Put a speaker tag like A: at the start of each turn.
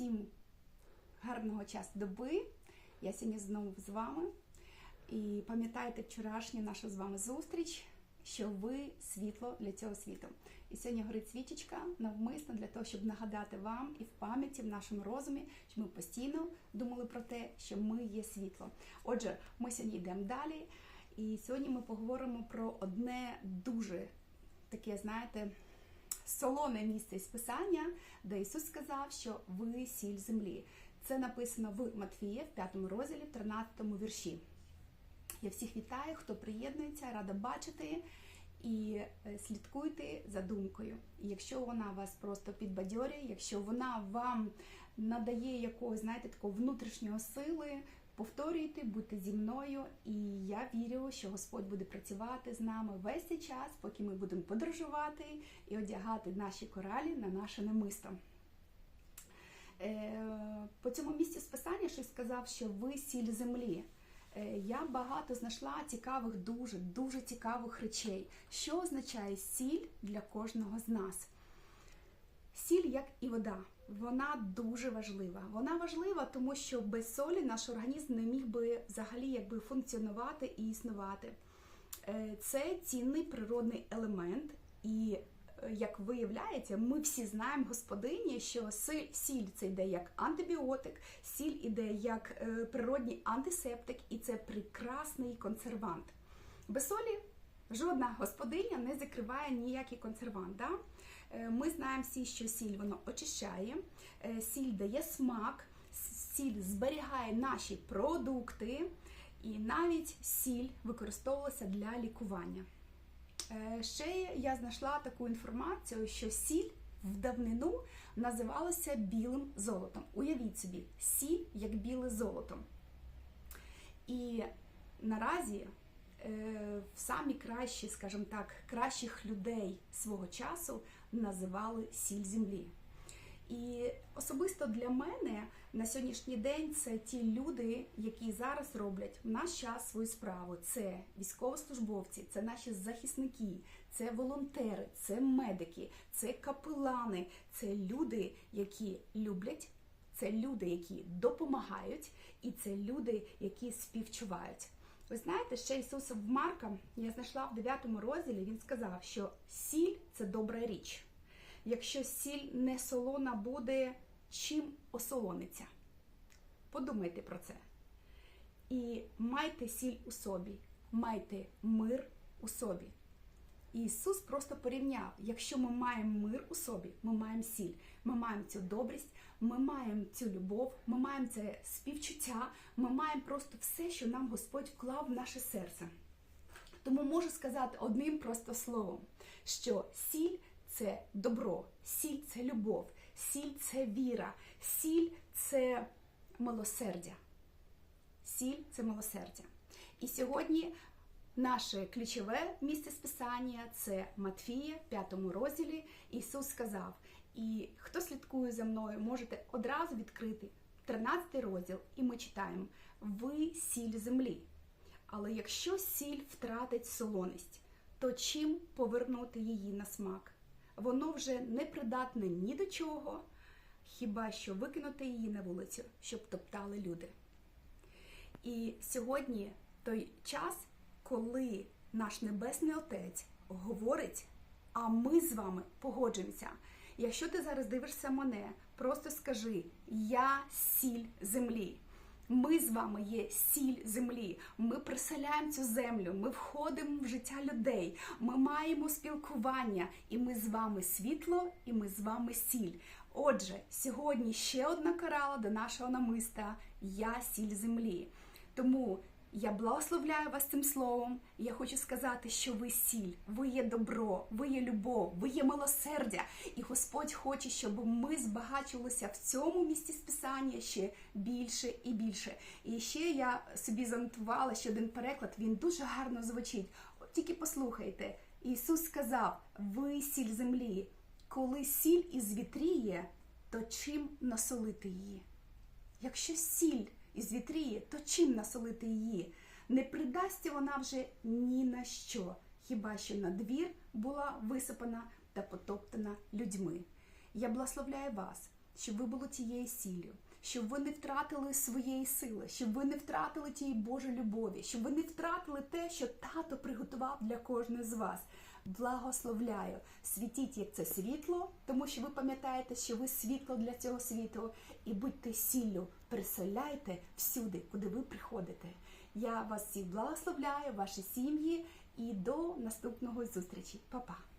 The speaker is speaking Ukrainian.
A: Всім гарного часу доби. Я сьогодні знову з вами. І пам'ятайте вчорашню нашу з вами зустріч, що ви світло для цього світу. І сьогодні горить свічечка навмисно для того, щоб нагадати вам і в пам'яті, в нашому розумі, що ми постійно думали про те, що ми є світло. Отже, ми сьогодні йдемо далі. І сьогодні ми поговоримо про одне дуже таке, знаєте, солоне місце із Писання, де Ісус сказав, що ви сіль землі. Це написано в Матфія, в 5 розділі, в 13 вірші. Я всіх вітаю, хто приєднується, рада бачити і е, слідкуйте за думкою. Якщо вона вас просто підбадьорює, якщо вона вам надає якогось, знаєте, такого внутрішнього сили, повторюйте, будьте зі мною, і я вірю, що Господь буде працювати з нами весь цей час, поки ми будемо подорожувати і одягати наші коралі на наше намисто. Е, По цьому місці списання щось сказав, що ви сіль землі. Е, Я багато знайшла цікавих, дуже дуже цікавих речей. Що означає сіль для кожного з нас? Сіль, як і вода, вона дуже важлива. Вона важлива, тому що без солі наш організм не міг би взагалі якби функціонувати і існувати. Е, Це цінний природний елемент, і е, як виявляється, ми всі знаємо господині, що сіль, це йде як антибіотик, сіль іде як е, природній антисептик, і це прекрасний консервант. Без солі жодна господиня не закриває ніякий консервант. Да? Е, Ми знаємо всі, що сіль воно очищає, е, сіль дає смак, сіль зберігає наші продукти, і навіть сіль використовувалася для лікування. Е, Ще я знайшла таку інформацію, що сіль в давнину називалася білим золотом. Уявіть собі, сіль як біле золото. І наразі в самі кращі, скажімо так, кращих людей свого часу називали сіль землі. І особисто для мене на сьогоднішній день це ті люди, які зараз роблять в наш час свою справу. Це військовослужбовці, це наші захисники, це волонтери, це медики, це капелани, це люди, які люблять, це люди, які допомагають, і це люди, які співчувають. Ви знаєте, ще Ісус в Марка я знайшла в 9 розділі. Він сказав, що сіль це добра річ. Якщо сіль не солона буде, чим осолониться? Подумайте про це. І майте сіль у собі, майте мир у собі. Ісус просто порівняв: якщо ми маємо мир у собі, ми маємо сіль, ми маємо цю добрість, ми маємо цю любов, ми маємо це співчуття, ми маємо просто все, що нам Господь вклав в наше серце. Тому можу сказати одним просто словом, що сіль це добро, сіль це любов, сіль це віра, сіль це милосердя. Сіль це милосердя. І сьогодні наше ключове місце списання це Матфія, 5 розділі. Ісус сказав: і хто слідкує за мною, можете одразу відкрити 13 розділ, і ми читаємо: Ви сіль землі. Але якщо сіль втратить солоність, то чим повернути її на смак? Воно вже не придатне ні до чого, хіба що викинути її на вулицю, щоб топтали люди. І сьогодні той час, коли наш Небесний Отець говорить, а ми з вами погоджуємося. Якщо ти зараз дивишся мене, просто скажи: Я сіль землі. Ми з вами є сіль землі. Ми приселяємо цю землю, ми входимо в життя людей, ми маємо спілкування, і ми з вами світло, і ми з вами сіль. Отже, сьогодні ще одна корала до нашого намиста Я сіль землі. Тому я благословляю вас цим словом. Я хочу сказати, що ви сіль, ви є добро, ви є любов, ви є милосердя. І Господь хоче, щоб ми збагачувалися в цьому місці списання ще більше і більше. І ще я собі занотувала ще один переклад, він дуже гарно звучить. От тільки послухайте, Ісус сказав: ви сіль землі. Коли сіль із вітріє, то чим насолити її? Якщо сіль із вітріє, то чим насолити її? Не придасться вона вже ні на що, хіба що на двір була висипана та потоптана людьми. Я благословляю вас, щоб ви були тією сіллю, щоб ви не втратили своєї сили, щоб ви не втратили тієї Божої любові, щоб ви не втратили те, що тато приготував для кожної з вас. Благословляю, світіть як це світло, тому що ви пам'ятаєте, що ви світло для цього світу, і будьте сіллю, переселяйте всюди, куди ви приходите. Я вас всіх благословляю, ваші сім'ї, і до наступного зустрічі. Па-па!